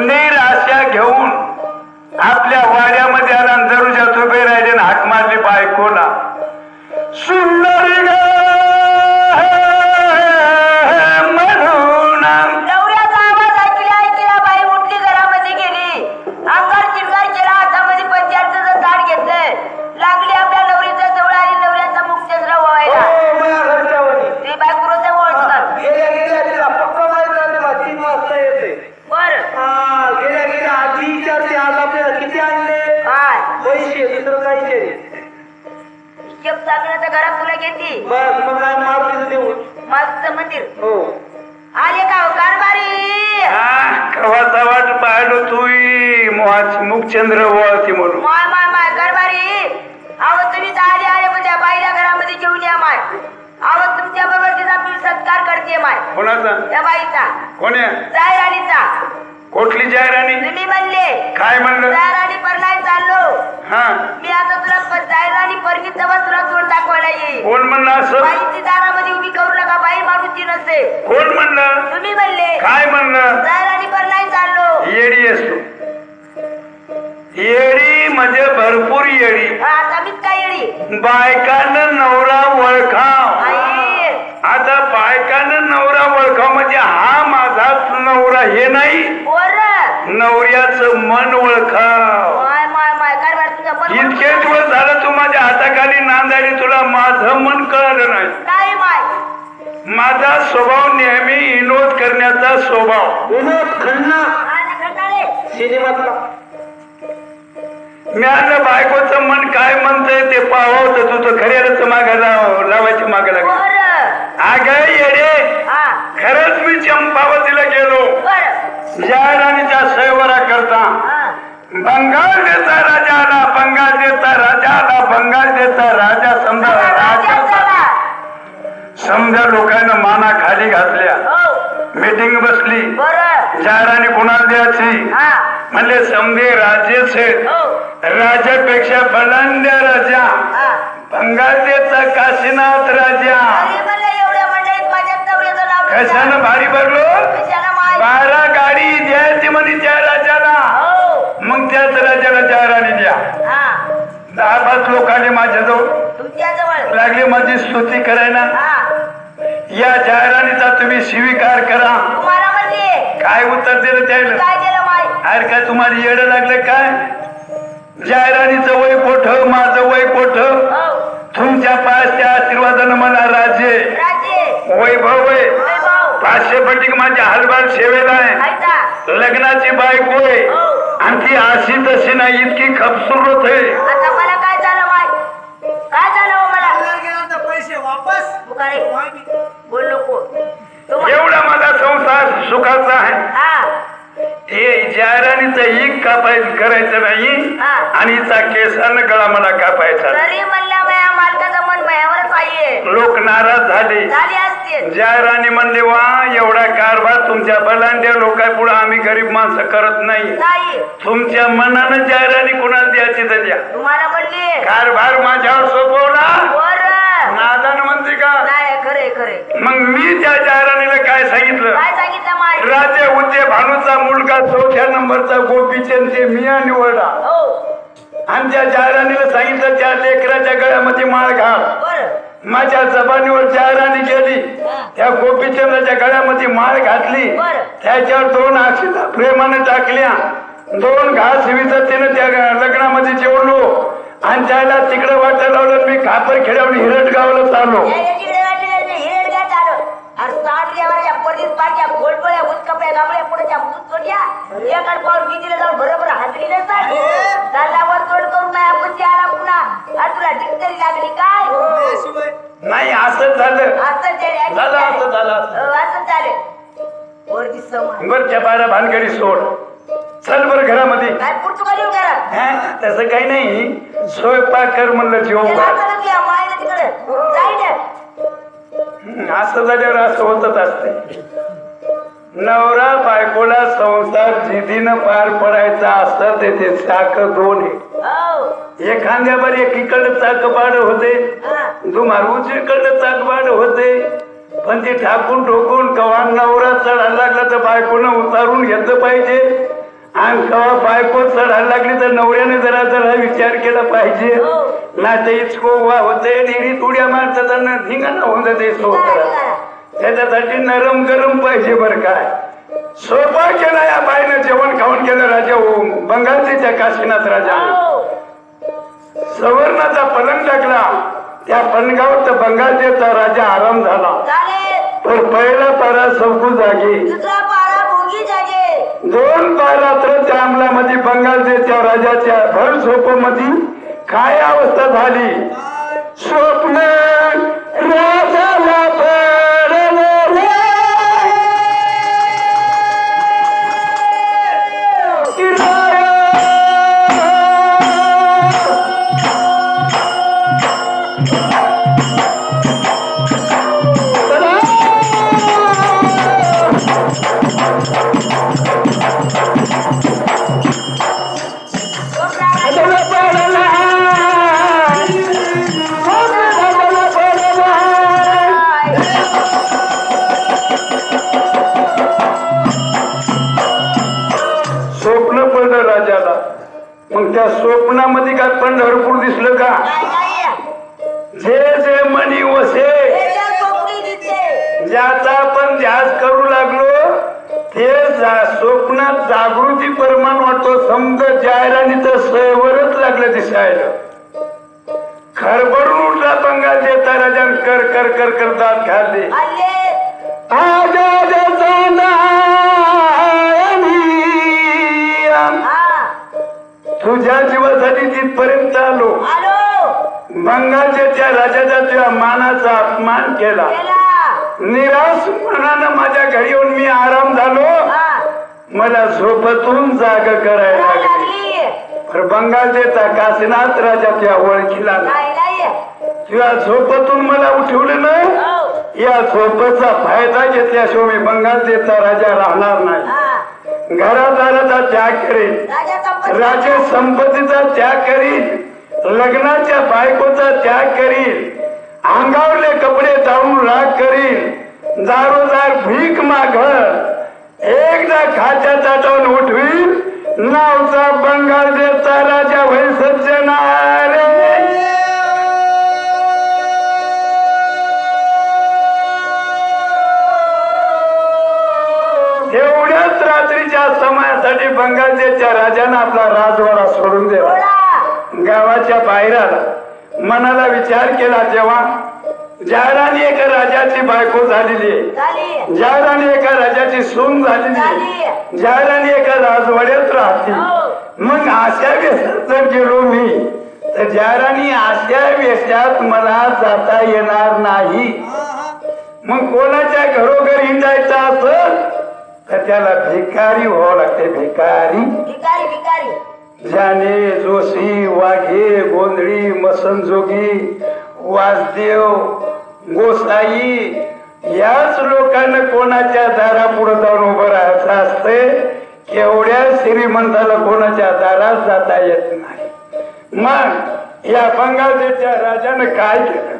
निराशा घेऊन आपल्या वाड्यामध्ये आला आणि तुपे उभे राहिले हाक मारली बायकोला. मुखचंद्र वळती म्हणून. माय माय माय कारभारी आव तुम्ही आले आले पण त्या बाईला घरामध्ये घेऊन या माय. आव तुमच्या बरोबर तिचा मी सत्कार करते माय. कोणाचा? त्या बाईचा. कोण्या? जायराणीचा. कोठली जाहिराणी तुम्ही म्हणले. काय म्हणलं? जायराणी परनाय चाललो. हा. मी आता तुला जायराणी परगी तेव्हा तुला तोंड दाखवायला येईल. कोण म्हणलं असं? बाईची दारामध्ये उभी करू नका बाई माणूसची नसते कोण म्हणलं? तुम्ही म्हणले. काय म्हणलं? जायराणी परनाय चाललो. येडी असतो येडी म्हणजे भरपूर येडी. आता मीच काय येडी? बायकानं नवरा ओळखाव. आई. आता बायकानं नवरा ओळखाव म्हणजे हा माझाच नवरा हे नाही. नवऱ्याचं मन ओळखाव. इतके दिवस झालं तू माझ्या हाताखाली नांदाडी तुला माझं मन कळलं नाही. माझा स्वभाव नेहमी विनोद करण्याचा स्वभाव. विनोद खन्ना. सिनेमातला. मी आता बायकोचं मन काय म्हणतंय ते पाहावं तर तू तर खऱ्याच मागा लावायची माग लागली. अग येडे खरंच मी चंपावतीला गेलो. या राणीच्या सैवरा करता. बंगाल देता राजा आला बंगाल देता राजा आला बंगाल देता राजा समजा राजा समजा लोकांना माना खाली घातल्या. हो. मीटिंग बसली. जाहिराणी कुणाला द्यायची? म्हणले समजे राजेच आहेत. हो. राजापेक्षा बलांद्या राजा. बंगाल देता काशीनाथ राजा. कशानं भारी भरलो? बारा गाडी द्यायची म्हणे त्या राजाला. हो. मग त्याच राजाला जाहिराणी द्या. दहा पाच लोकांनी माझ्याजवळ लागली माझी स्तुती करायला. या जाहिराणीचा तुम्ही स्वीकार करा. काय उत्तर दिलं त्याला? अरे काय तुम्हाला येडं लागलं काय? जाहिराणीचं वय कोठ? माझं वय कोठ? हो. तुमच्या पाचच्या आशीर्वादानं मला राजे. राजे. वैभव आहे पाचशे पटीक माझ्या हलबाल सेवेला आहे. लग्नाची बायको आहे. आणि ती अशी तशी नाही इतकी खबसूरत आहे. वापस? बुकारे बोल नको. एवढा माझा संसार सुखाचा आहे. हा. हे जाहिराणीचं एक कापायचं करायचं नाही. आणि केसानं गळा मला कापायचा. नाही. तरी म्हणल्या माया मालकाचं मन मायावरच आहे. लोक नाराज झाले. झाली म्हणले वा एवढा कारभार तुमच्या बलांड्या लोकांपुढे आम्ही गरीब माणसं करत नाही. तुमच्या मनानं जाहिराणी कुणाला द्यायची तर द्या तुम्हाला म्हणले. कारभार माझ्यावर सोपवला. नादान म्हणते का? नाही खरे खरे. मग मी त्या जाहिराणीला काय सांगितलं? काय सांगितलं माय? राजे उद्ये भानूचा मुलगा चौथ्या नंबरचा गोपीचंद ते मिया निवडा हो. आणि त्या जाहिराणीला सांगितलं त्या लेकराच्या गळ्यामध्ये माळ घाल. माझ्या जबानीवर जाहिराणी गेली. त्या गोपीचंदाच्या गळ्यामध्ये माळ घातली. त्याच्यावर दोन अक्षिता प्रेमाने टाकल्या. दोन घास विजतीनं त्या लग्नामध्ये जेवलो. आणि त्याला तिकडे वाटायला लावलं मी खापर खेड्यावर हिरट गावाला चाललो. नाही आपण ती आला पुन्हा. आणि तुला डिक्टरी लागली काय? शिवाय. नाही असंच झालं. असं झालं झालं असं झालं असं. हो, असं झालं. बर त्या बारा भानगडी सोड. चल बर घरामध्ये. काय घरात हा, तसं काही नाही. स्वयंपाक कर म्हणलं जेवण त्याला घाल. हाताला घ्या, मायला तिकडे. जाईल हं, असं झाल्यावर असं होतच असते. नवरा बायकोला संसार जिदीनं पार पडायचा असतं ते चाक दोन आहे. हो. एखाद्यावर एकीकडे चाक बाड होते हा. दुमार उजवीकडे चाक बाड होते. पण ते ठाकून ठोकून कवा नवरा चढायला लागला तर बायकोनं उतारून घेतलं पाहिजे. आणि कवा बायको चढायला लागली तर नवऱ्याने जरा जरा विचार केला पाहिजे. ना ते इचको वा होते डिरी तुड्या मारतात धिंगाणा होऊन जाते त्याच्यासाठी नरम गरम पाहिजे बर काय सोपा केला या बाईनं जेवण खाऊन केलं राजा ओम. बंगालचे त्या काशीनाथ राजा. सवर्णाचा पलंग टाकला. त्या पलंगावर तर बंगालचा राजा आराम झाला. पण पहिला पारा सबकू जागी दुसरा पारा भोगी जागे दोन पारात्र त्या अंमलामध्ये बंगालच्या राजाच्या भर झोपमध्ये काय अवस्था झाली? स्वप्न राजाला तुझ्या जीवासाठी तिथपर्यंत आलो. बंगालच्या त्या राजाचा तुझ्या मानाचा अपमान केला. निराश मनानं माझ्या घरी येऊन मी आराम झालो. मला झोपतून जाग करायला लागली लागली. तर बंगालचा काशीनाथ राजा त्या ओळखीला. तुझ्या झोपतून मला उठवलं ना हो. या झोपेचा फायदा घेतल्याशिवाय मी बंगालचा राजा राहणार नाही. घरादाराचा त्याग करेन. राजा संपत राजे संपत्तीचा त्याग करील लग्नाच्या बायकोचा त्याग करील अंगावरले कपडे जाऊन राग करील दारोदार भीक माग. एकदा खाच्या ताटावून उठवील नावचा बंगाल देता राजा होईल समयासाठी बंगालच्या राजानं आपला राजवाडा सोडून दिला. गावाच्या बाहेर आला मनाला विचार केला जेव्हा जायराने एका राजाची बायको झालेली आहे. जायराने एका राजाची सून झालेली आहे. जायराने एका राजवाड्यात राहते हो. मग अशा वेशात जर गेलो मी. तर जायराने अशा वेशात मला जाता येणार नाही. मग कोणाच्या घरोघरी हिंडायचं असं? तर त्याला भिकारी व्हावं लागते भिकारी. भिकारी भिकारी. ज्याने जोशी वाघे गोंधळी मसनजोगी वासदेव गोसाई याच लोकांना कोणाच्या दारापुढे जाऊन उभं राहायचं असते केवढ्या श्रीमंताला कोणाच्या दारात जाता येत नाही. मग या बंगालच्या राजानं काय केलं?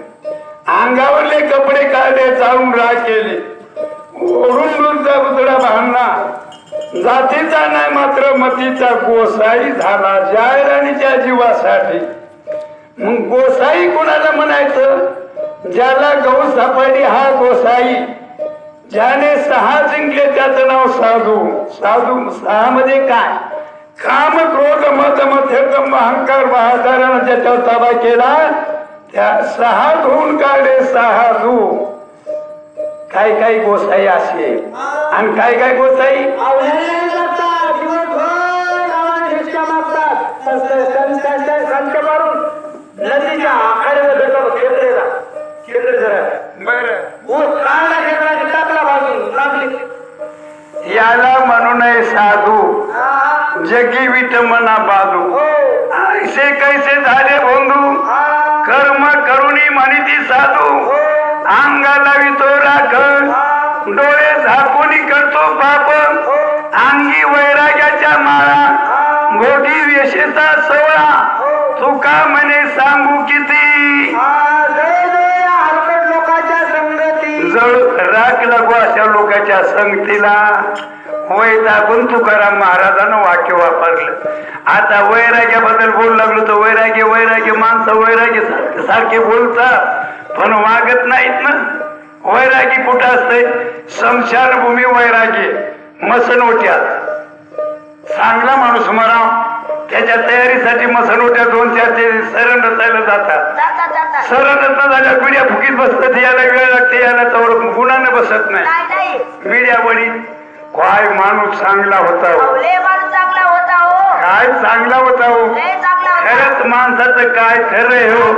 अंगावरले कपडे काढले जाऊन राग केली. ओढून दूरचा पुतळा बांधला जातीचा नाही मात्र मतीचा गोसाई झाला जायराणीच्या जीवासाठी. मग गोसाई कोणाला म्हणायचं? ज्याला गहू सापडली हा गोसाई. ज्याने सहा जिंकले त्याचं नाव साधू. साधू सहा मध्ये काय? काम क्रोध मत मध्यम अहंकार महाकारानं ज्याच्यावर ताबा केला त्या सहा धुवून काढले सहा धू. काही काही आणि नदीच्या आखाड्याला भेटतो खेकडेला खेकडे जरा. बर. ऊस काढला खेकडाची टाकला बाजून लागली. याला म्हणू नये साधू. जगी विट मना बाजू ऐसे कैसे झाले बंधू कर्म करुणी म्हणती साधू. अंगाला वितो राख डोळे झाकून करतो पाप. अंगी वैराग्याच्या माळा. भोगी वेशेचा सोळा तुका म्हणे सांगू किती? जळ राख लागू अशा लोकांच्या संगतीला. होय दाबून तुकाराम महाराजानं वाक्य वापरलं. आता वैराग्याबद्दल बोलू लागलो तर वैराग्य वैराग्य माणसं वैराग्य सारखे बोलतात. पण वागत नाहीत ना. वैरागी कुठं असतंय? स्मशानभूमी वैराग्य मसनोट्यात. चांगला माणूस मरा त्याच्या तयारीसाठी मसनोट्या दोन चार ते सरण रचायला जातात. जाता जाता सरण रत्न झाल्या पिढ्या फुकीत बसतात याला वेळ लागते याला तर गुणाने बसत नाही. पिढ्या वडी काय माणूस चांगला होता हो. हो. काय चांगला होता हो. खरंच माणसाचं काय खरं हो?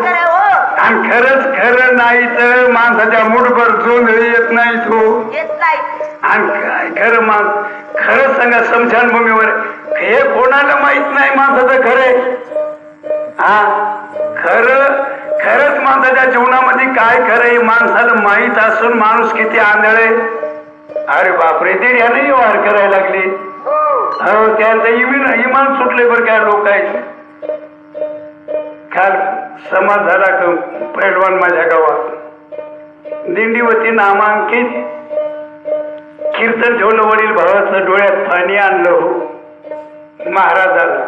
आणि खरंच खरं नाही तर माणसाच्या मुठभर जोंधळी येत नाही तो. आणि काय खरं माणस खरं सांगा स्मशानभूमीवर हे कोणाला माहीत नाही माणसाचं खरंय हा? खरं खरंच माणसाच्या जीवनामध्ये काय खरंय माणसाला माहीत असून माणूस किती आंधळे अरे बापरे ते याने वाढ करायला लागली. हो. हो त्यांचं इमान सुटले बरं काय लोकांचे काल समाज झाला पैलवान माझ्या गावात. दिंडीवरती नामांकित कीर्तन ठेवलं वडील भावाचं डोळ्यात पाणी आणलं हो. महाराजाला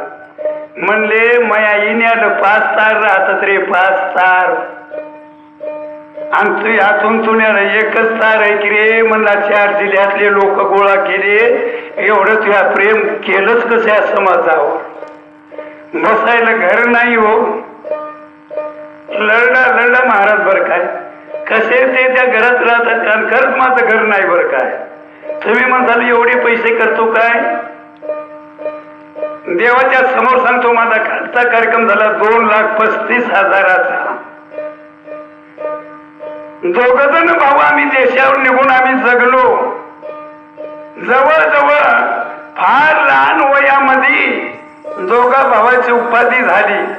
म्हणले मया इन्याला पाच तार राहतात रे पाच तार. आमचं तू यातून तुण्याला एकच तार आहे की रे म्हणला चार जिल्ह्यातले लोक गोळा केले. एवढं तुझ्या प्रेम केलंच कसं या समाजावर? बसायला घर नाही हो. लढला लढला महाराज बर काय. कसे ते त्या घरात राहतात आणि खरंच माझं घर नाही बर काय. तुम्ही म्हणताल एवढे पैसे करतो काय? देवाच्या समोर सांगतो माझा कालचा कार्यक्रम झाला दोन लाख पस्तीस हजाराचा. दोघ जण भाऊ आम्ही देशावर निघून आम्ही जगलो. जवळजवळ फार लहान वयामध्ये दोघा भावाची उपाधी झाली.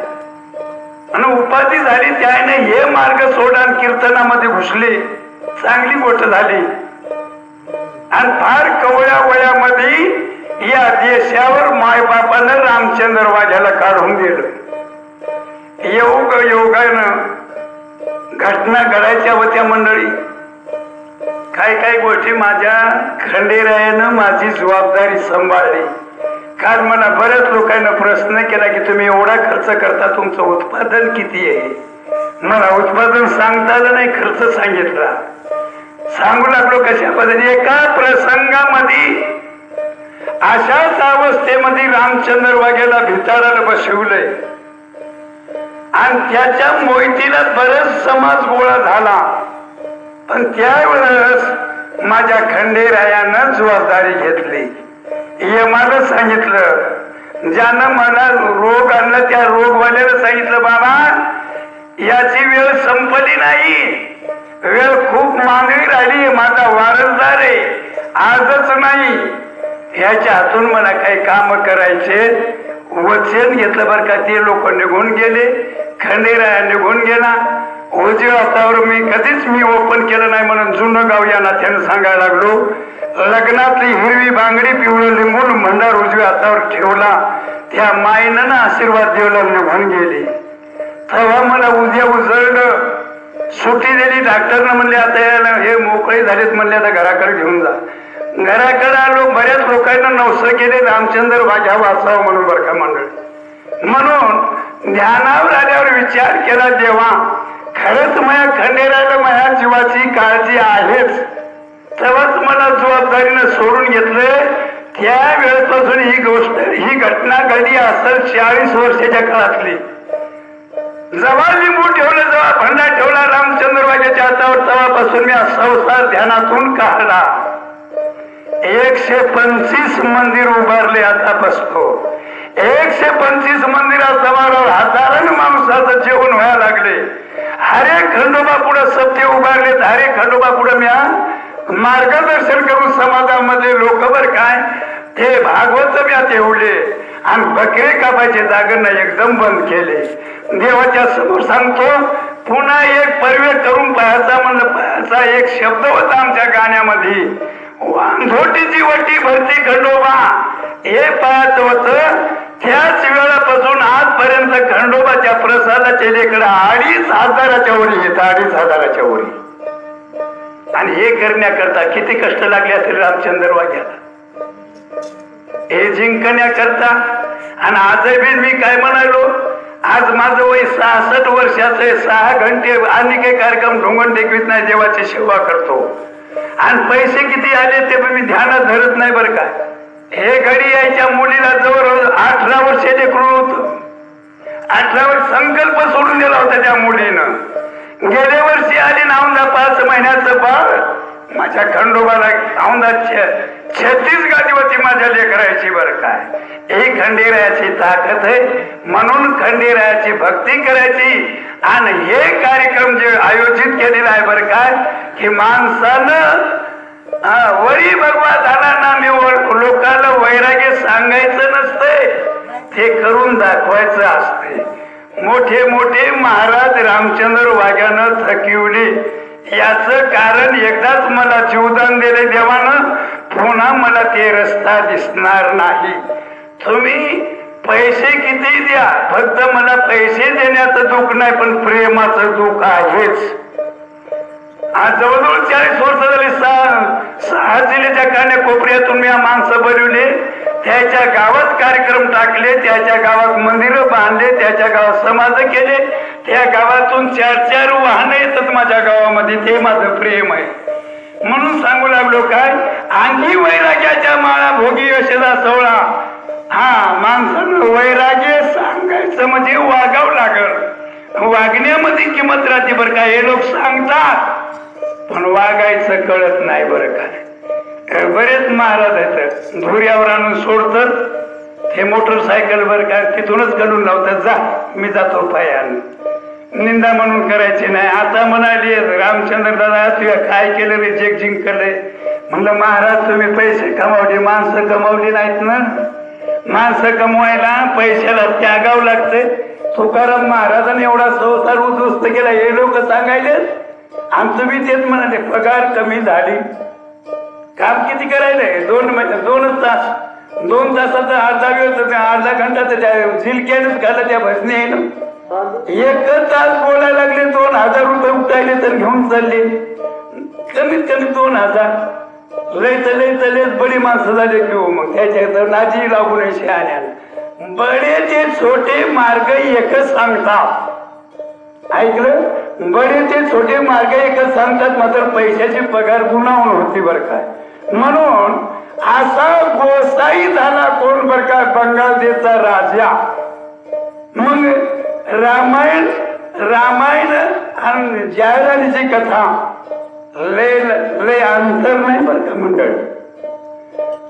झाली त्याने हे मार्ग सोडा कीर्तनामध्ये घुसले. चांगली गोष्ट झाली. आणि फार कवळ्या वयामध्ये या देशावर मायबापानं रामचंद्र वाघ्याला काढून दिलं. योग योगानं घटना घडायच्या होत्या मंडळी. काही काही गोष्टी माझ्या खंडेरायानं माझी जबाबदारी सांभाळली. काल मला बऱ्याच लोकांना प्रश्न केला की तुम्ही एवढा खर्च करता तुमचं उत्पादन किती आहे? मला उत्पादन सांगता आलं नाही खर्च सांगितला. सांगू लागलो कशा पद्धतीने? एका प्रसंगामध्ये अशाच अवस्थेमध्ये रामचंद्र वाघ्याला भिताराला बसवलंय. आणि त्याच्या मोहितीला बरच समाज गोळा झाला. पण त्यावेळेस माझ्या खंडेरायानं जबाबदारी घेतली. हे मला सांगितलं. ज्यानं मला रोग आणला त्या रोगवाल्याला सांगितलं बाबा याची वेळ संपली नाही. वेळ खूप मागणी राहिली माझा वारसदार आहे. आजच नाही. ह्याच्या हातून मला काही काम करायचे. वचन घेतलं बरं का ते लोक निघून गेले. खंडेराया निघून गेला. ओझे हातावर मी कधीच मी ओपन केलं नाही म्हणून जुनं गाव या नात्यानं सांगायला लागलो. लग्नातली हिरवी बांगडी पिवळं लिंबून भंडार उजव्या हातावर ठेवला. त्या मायनं आशीर्वाद देवला निघून गेली. तेव्हा मला उद्या उजळलं. सुट्टी दिली डॉक्टरनं म्हणले आता याला हे मोकळे झालेत म्हणले आता घराकडे घेऊन जा. घराकडे आलो बऱ्याच लोकांना नवसं केले रामचंद्र भाग्या वाचावं म्हणून बरखा का म्हणून ध्यानावर आल्यावर विचार केला देवा खरंच माझ्या खंडेराला माझ्या जीवाची काळजी आहेच. तेव्हाच मला जबाबदारीनं सोडून घेतलं त्या वेळेपासून ही गोष्ट ही घटना घडली असेल चाळीस वर्षाच्या काळातली. जवळ लिंबू ठेवलं जेव्हा भंडार ठेवला रामचंद्र वाघ्याच्या हातावर तेव्हापासून मी संसार ध्यानातून काढला. एकशे पंचवीस मंदिर उभारले आता बसतो एकशे पंचवीस मंदिरा समारोह हजारान माणसाचं जेवण व्हायला लागले. हरे खंडोबा पुढे सत्य उभारले. हरे खंडोबा पुढे म्या मार्गदर्शन करून समाजामध्ये लोक बर काय? ते भागवत म्या तेवढे आणि बकरे कापायचे जागांना एकदम बंद केले. देवाच्या समोर सांगतो पुन्हा एक पर्वे करून पाहायचा म्हणलं पाहायचा एक शब्द होता आमच्या गाण्यामध्ये. वांझोटीची वटी भरती खंडोबा. हे पाहायचं होतं त्याच वेळापासून आजपर्यंत खंडोबाच्या प्रसादाच्या लेकडे अडीच हजाराच्या वरी येत अडीच हजाराच्या वरी. आणि हे करण्याकरता किती कष्ट लागले असेल रामचंद्र वाघ्याला हे जिंकण्याकरता आणि आजही मी काय म्हणालो आज माझं वय सहासष्ट वर्षाचं आहे सहा घंटे आणि काही कार्यक्रम ढोंगण टेकवीत नाही देवाची सेवा करतो. आणि पैसे किती आले ते पण मी ध्यानात धरत नाही बरं का. हे घडी यायच्या मुलीला जवळ अठरा वर्ष लेकरू अठरा वर्ष संकल्प सोडून दिला होता त्या मुलीनं. गेल्या वर्षी आली नावंदा पाच महिन्याचं बाळ. माझ्या खंडोबाला औंधा छत्तीस गादीवरती माझ्या लेकरायची बरं काय. ही खंडेरायाची ताकद आहे. म्हणून खंडेरायाची भक्ती करायची. आणि हे कार्यक्रम जे आयोजित केलेला आहे बरं काय की माणसानं हा, वरी भगवा झाला ना मी वर- लोकांना वैराग्य सांगायचं नसतंय. ते करून दाखवायचं असते मोठे मोठे महाराज रामचंद्र वाघ्यानं थकिवले. याच कारण एकदाच मला जीवदान दिले देवानं. पुन्हा मला ते रस्ता दिसणार नाही. तुम्ही पैसे किती द्या? फक्त मला पैसे देण्याचं दुःख नाही पण प्रेमाचं दुःख आहेच. आज जवळजवळ चाळीस वर्ष झाली सहा सहा जिल्ह्याच्या कान्या कोपऱ्यातून मी माणसं बनवले. त्याच्या गावात कार्यक्रम टाकले त्याच्या गावात मंदिरं बांधले त्याच्या गावात समाज केले. त्या गावातून चार चार वाहनं येतात माझ्या गावामध्ये ते माझं प्रेम आहे. म्हणून सांगू लागलो काय आणखी वैराग्याच्या माळा भोगी यशदा सोहळा हा माणसानं वैराग्य सांगायचं म्हणजे वागावं लागल. वागण्यामध्ये किंमत राहते बरं का हे लोक सांगतात. पण वागायचं कळत नाही बरं का. बरेच महाराज आहेत. धुऱ्यावर आणून सोडतात. हे मोटरसायकल वर का तिथूनच घडून लावतात. जा मी जातो पायानं. निंदा म्हणून करायची नाही. आता म्हणाली रामचंद्र दादा तुझ्या काय केलं रे जग जिंकले म्हणलं महाराज तुम्ही पैसे कमावले माणसं कमावली नाहीत ना? माणसं कमवायला पैशाला त्यागावं लागते तुकाराम महाराजांनी एवढा संसार उद्ध्वस्त केला हे लोक सांगायले आणि तुम्ही तेच म्हणाले पगार कमी झाली. काम किती करायचंय दोन महिने दोनच तास. दोन तासाचा अर्धा वेळ तर त्या अर्धा घंटा तर त्या झिलक्यानच घाला त्या भजने आहे ना. एकच तास बोलायला लागले दोन हजार रुपये उठायले तर घेऊन चालले. कमीत कमी दोन हजार. लय तले तलेच बडी माणसं झाले घेऊ हो मग. त्याच्या तर नाजी लागू नये शहाण्याला बडे ते छोटे मार्ग एकच सांगतात. ऐकलं? बडे ते छोटे मार्ग एकच सांगतात मात्र पैशाची पगार गुणावून होती बर काय म्हणून असा गोसाई झाला कोण बर काय बंगालदेशचा राजा. मग रामायण रामायण आणि जायराची कथा. लय लय अंतर नाही बर का मंडळ.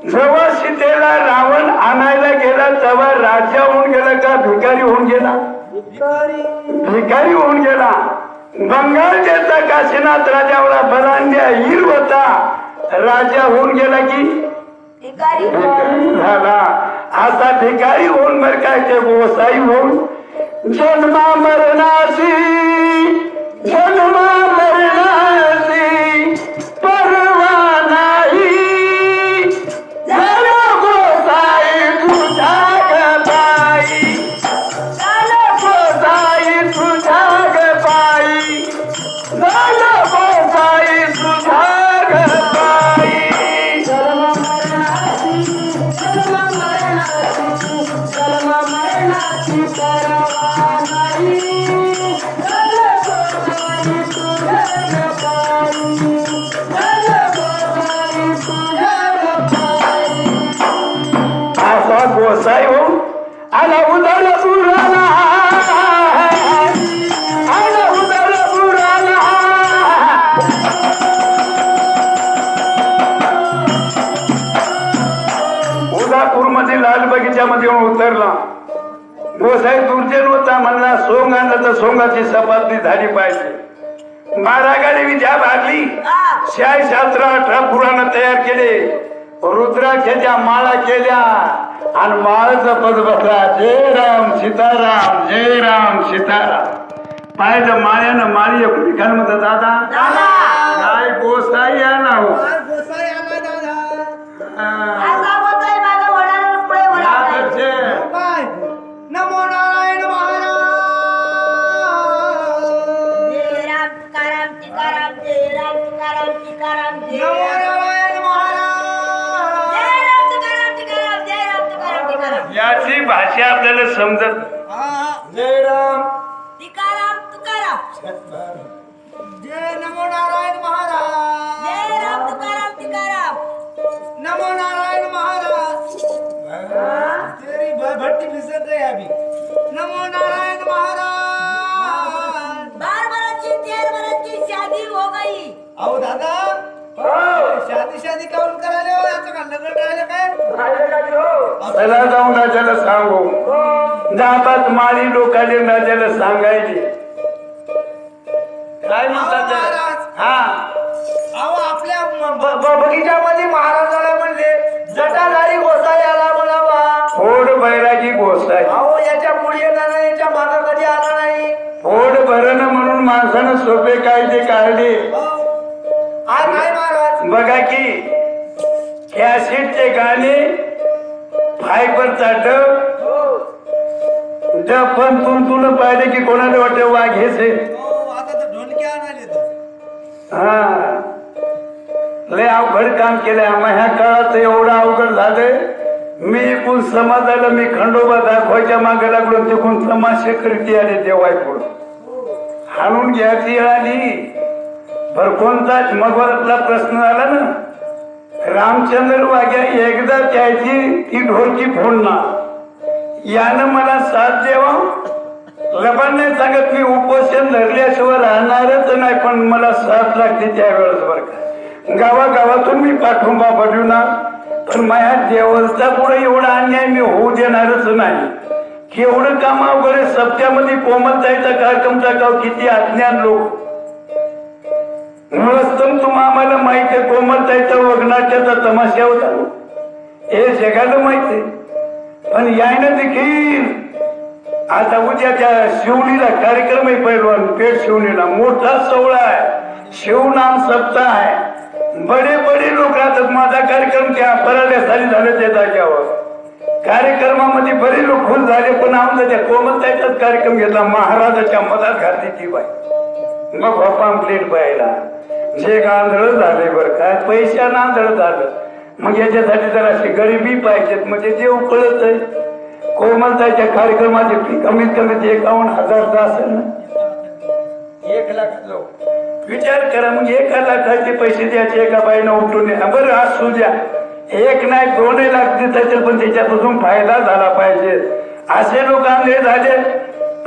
जेव्हा सीतेला रावण आणायला गेला तेव्हा राजा होऊन गेला का भिकारी होऊन गेला? भिकारी. होऊन गेला. बंगालच्या काशीनाथ राजावला बलांड्या हिर होता. राजा होऊन गेला की भिकारी. झाला. असा भिकारी होऊन बर काय ते गोसाई होऊन जन्मा मरणाची जन्मा मरणाची असा होता म्हणला सोंग आणलं तर सोंगाची सपाटणी झाली पाहिजे. महारागाने विद्या भागली शाही शास्त्र अठरा पुराण तयार केले. रुद्राक्षाच्या माळा केल्या. आणि माळ जपत बसला जय राम सीताराम जय राम सीताराम. पाहिलं माळ्यानं माळी म्हणतात दादा काय गोसाई आला हो. हा. आपल्याला समजत. जय राम तुकाराम तुकाराम. जय नमो नारायण महाराज. जय राम तुकाराम तुकाराम. नमो नारायण महाराज. तेरी भट्टी फिसक गई अभी. नमो नारायण महाराज. बार बरस की तेरह बरस की शादी हो गई. अहो दादा. शादी शादी काऊन करायला हो? याचं का लग्न राहिलं काय हो चला जाऊन राजाला सांगू जातात माळी लोकाले राजाला सांगायले. काय म्हणतात त्याला? हा. अहो आपल्या ब- बगीच्यामध्ये महाराजाला म्हणले जटाधारी गोसाई आला म्हणावा. फोड बैरागी गोसाय अहो याच्यापुढे येणार नाही याच्या मागं कधी आला नाही. फोड भरण म्हणून माणसानं सोपे कायदे काढले. हा नाही महाराज. बघा की ऍसिडचे गाणे फायबरचा डब. डब पण तुम तुला पाहिजे की कोणाला वाटते वाघेचे हो तर हा. लय अवघड काम केलंय आम्हा ह्या काळात एवढं अवघड झालंय. मी एकूण समाजाला मी खंडोबा दाखवायच्या मागे लागलो तिकून तमाशे करीत आले देवाय पुढं. हाणून घ्यायची आली. पर कोणताच मगवरातला प्रश्न आला ना. रामचंद्र वाग्या एकदा त्याची ती ढोलकी फोडणार. यानं मला साथ द्यावा. लबान सांगत मी उपोषण धरल्याशिवाय राहणारच नाही पण मला साथ लागते त्यावेळेस बरं का. गावागावातून मी पाठिंबा ना पण माझ्या देवस्था पुढे एवढा अन्याय मी होऊ देणारच नाही. की एवढं काम वगैरे सप्त्यामध्ये कोमलताईचा कार्यक्रम गाव किती अज्ञान लोक. मुळस्तम तुम्हा आम्हाला माहीत आहे. कोमलताईचा वगनाट्याचा तमाशा होता. हे जगाला माहीत आहे. पण यायनं देखील आता उद्या त्या शिवणीला कार्यक्रम आहे पैलवान. पेठ शिवणीला मोठा सोहळा आहे. शिवनाम सप्ताह आहे. बडे बडे लोक राहतात. माझा कार्यक्रम त्या पराल्या साली झाले त्या जाग्यावर कार्यक्रमामध्ये बरे लोक खुश झाले पण आमचा त्या कोमलताईचाच कार्यक्रम घेतला. महाराजाच्या मधात घातली ती बाई. मग पाम्पलेट पाहिला. जे आंधळ झाले बरं काय पैशानं आंधळ झालं. मग याच्यासाठी जर अशी गरिबी पाहिजेत म्हणजे देव कळत आहे कोमलताईच्या कार्यक्रमाची फी कमीत कमी एकावन्न हजारचा असेल ना. एक लाख विचार करा मग एका लाखाचे पैसे द्यायचे एका बाईनं उठून बरं असू द्या. एक नाही दोनही लाख देतात पण त्याच्यापासून फायदा झाला पाहिजे. असे लोक आंधळे झाले.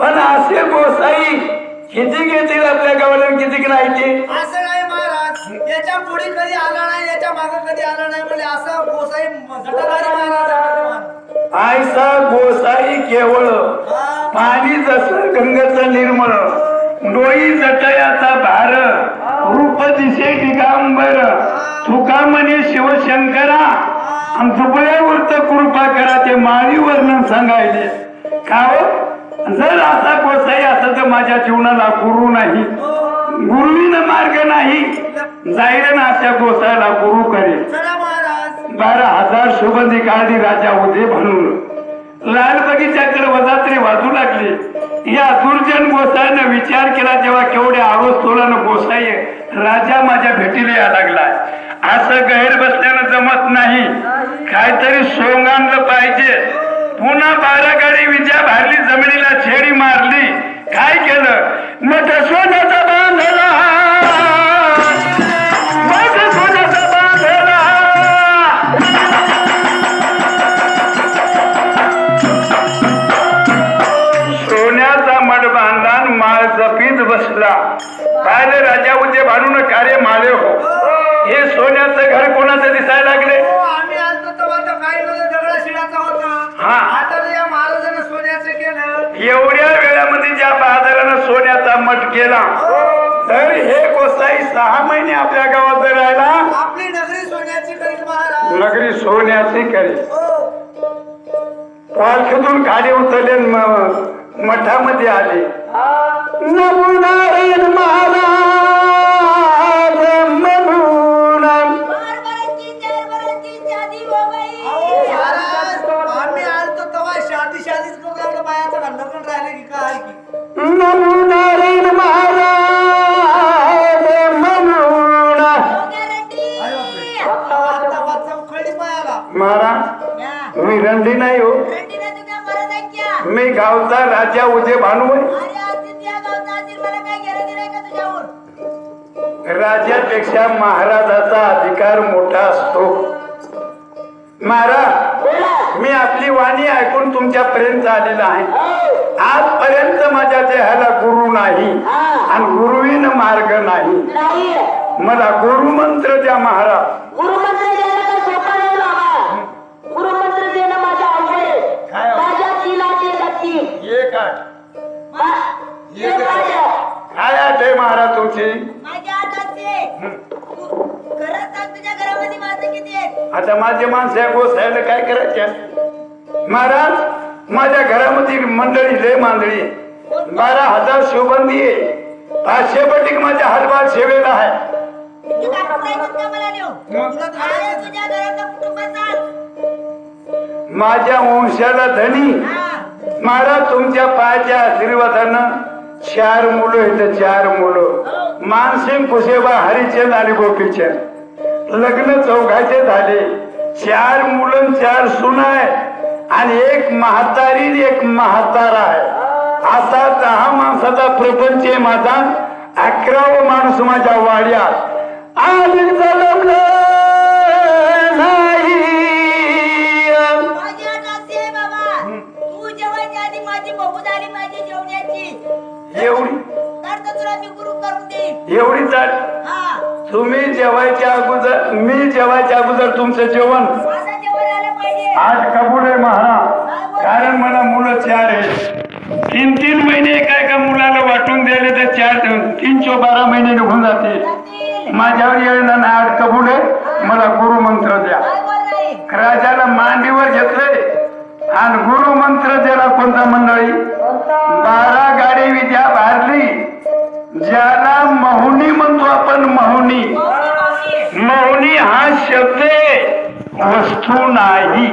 पण असे गोसाई किती घेतील आपल्या गावाला किती नाही ते असं नाही महाराज. याच्यापुढे कधी आला नाही याच्या मागे कधी आला नाही म्हणजे असं गोसाई जटाधारी महाराज. आयसा गोसाई केवळ. पाणी जसं गंगेचं निर्मळ डोई जटयाचा भार. रूप दिसे दिगांबर. तुका म्हणे शिवशंकरा आणि दुबळ्यावर तर कृपा करा ते माळी वर्णन सांगायले. का हो? जर असा गोसाई असं तर माझ्या जीवनाला गुरु नाही. गुरुवीनं मार्ग नाही. जाईल ना अशा गोसाईला गुरु करेल. बारा हजार सुगंधी काढली राजा होते म्हणून. लाल बगीच्याकडे वजात्री वाजू लागली. या दुर्जन गोसाईनं विचार केला तेव्हा केवढ्या आरोस तोलानं गोसाई राजा माझ्या भेटीला या लागलाय असं गैर बसल्यानं जमत नाही. काहीतरी सोंग आणलं पाहिजे. पुन्हा बारा गाडी विजा भारली जमिनीला छेडी मारली. काय केलं? मग सोन्याचा केला. तर हे गोसाई सहा महिने आपल्या गावात जर राहिला. आपली नगरी सोन्याची महाराज. नगरी सोन्याची करी हो. पालखीतून खाली उतरले आणि म- मठामध्ये आले. नमो नारायण महाराज बार की की हो गई आहे का तुझ्यावर? राजापेक्षा महाराजाचा अधिकार मोठा असतो. महाराज मी आपली वाणी ऐकून तुमच्यापर्यंत आलेला आहे. आजपर्यंत माझ्या देहाला गुरु नाही आणि गुरुविन मार्ग नाही. नाही मला गुरुमंत्र द्या महाराज. आहे महाराज तुमची? माझ्या हाताचे. घरात सांग तुझ्या घरामध्ये माझं किती आहेत? आता माझे माणसं या गोसायला काय करायचे महाराज माझ्या घरामध्ये मंडळी लय मांदळी आहे. बारा हजार शिवबंदी आहे. पाचशे पटीक माझ्या हलवाल सेवेला आहे. माझ्या वंशाला धनी. महाराज तुमच्या पायाच्या आशीर्वादानं चार मुलं आहेत चार मुलं. मानसिंग कुसेबा हरिचंद आणि गोपीचंद. लग्न चौघाचे झाले. चार मुलं चार सुना आहे आणि एक म्हातारी एक म्हातारा आहे. असा दहा माणसाचा प्रपंच आहे माझा. अकरावं माणूस माझ्या वाड्यात. आधी तुम्ही जेवायच्या अगोदर मी जेवायच्या अगोदर तुमचं जेवण. आज कबूल आहे महाराज. कारण मला मुलं चार आहेत. तीन तीन महिने एका एका मुलाला वाटून दिले तर चार तीन चो बारा महिने निघून जाते. माझ्यावर येणं नाही आज कबूल आहे. मला गुरु मंत्र द्या. राजाला मांडीवर घेतले आणि गुरु मंत्र दिला कोणता मंडळी? बारा गाडी विद्या भारली ज्याला महुनी म्हणतो आपण महुनी. मावशी, मौनी हा शब्द वस्तू नाही.